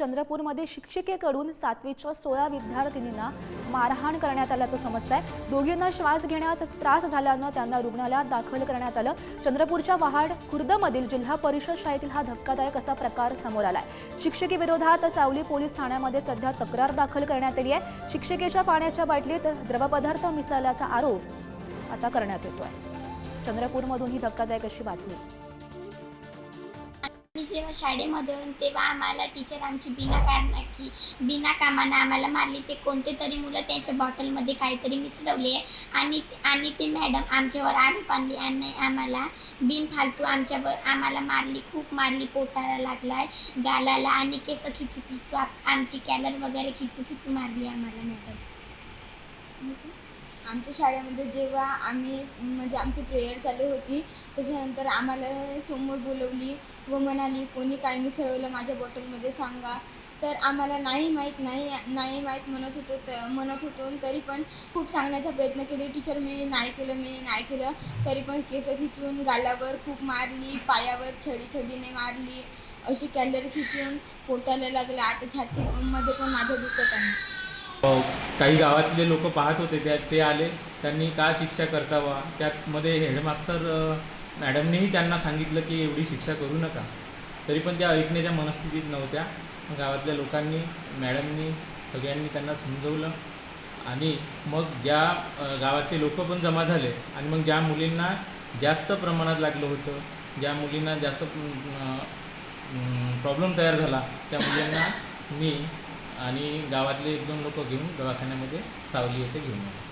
चंद्रपूरमध्ये शिक्षिकेकडून सातवीच्या सोळा विद्यार्थिनींना मारहाण करण्यात आल्याचं समजत आहे दोघींना श्वास घेण्यात त्रास झाल्यानं त्यांना रुग्णालयात दाखल करण्यात आलं. चंद्रपूरच्या वहाड खुर्दमधील जिल्हा परिषद शाळेतील हा धक्कादायक असा प्रकार समोर आलाय. शिक्षिकेविरोधात सावली पोलीस ठाण्यामध्ये सध्या तक्रार दाखल करण्यात आली आहे. शिक्षिकेच्या पाण्याच्या बाटलीत द्रवपदार्थ मिसळल्याचा आरोप आता करण्यात येतोय. चंद्रपूरमधून ही धक्कादायक अशी बातमी. आम्ही जेव्हा शाळेमध्ये होऊन तेव्हा आम्हाला टीचर आमची बिना कारणा की बिना कामानं आम्हाला मारली. ते कोणते तरी मुलं त्यांच्या बॉटलमध्ये काहीतरी मिसळवले. आणि आणि ते मॅडम आमच्यावर आरोप आणली आणि आम्हाला बिन फालतू आमच्यावर आम्हाला मारली खूप मारली पोटाला लागलाय गालाला आणि केस खिचू खिचू आमची कॅलर वगैरे खिचू खिचू मारली आम्हाला मॅडम आमच्या शाळेमध्ये जेव्हा आम्ही म्हणजे आमची प्रेयर चालू होती त्याच्यानंतर आम्हाला समोर बोलवली व म्हणाली कोणी काय मिसळवलं माझ्या बॉटलमध्ये सांगा. तर आम्हाला नाही माहीत नाही नाही माहीत म्हणत होतो त म्हणत होतो. तरी पण खूप सांगण्याचा प्रयत्न केले. टीचर मी नाही केलं मी नाही केलं. तरी पण केस खिचून गालावर खूप मारली पायावर छडी छडीने मारली अशी कॅलरी खिचून पोटाला लागलं. आता छातीमध्ये पण माझं दुखत आहे. काही गावातले लोक पाहत होते त्या ते आले. त्यांनी का शिक्षा करतावा? त्यातमध्ये हेडमास्तर मॅडमनेही त्यांना सांगितलं की एवढी शिक्षा करू नका. तरी पण त्या ऐकण्याच्या मनस्थितीत नव्हत्या. गावातल्या लोकांनी मॅडमनी सगळ्यांनी त्यांना समजवलं. आणि मग ज्या गावातले लोक पण जमा झाले आणि मग ज्या मुलींना जास्त प्रमाणात लागलं होतं ज्या मुलींना जास्त प्रॉब्लेम तयार झाला त्या मुलींना मी आणि गावातले एक दोन लोक घेऊन दवाखान्यामध्ये सावली येथे घेऊन आलो.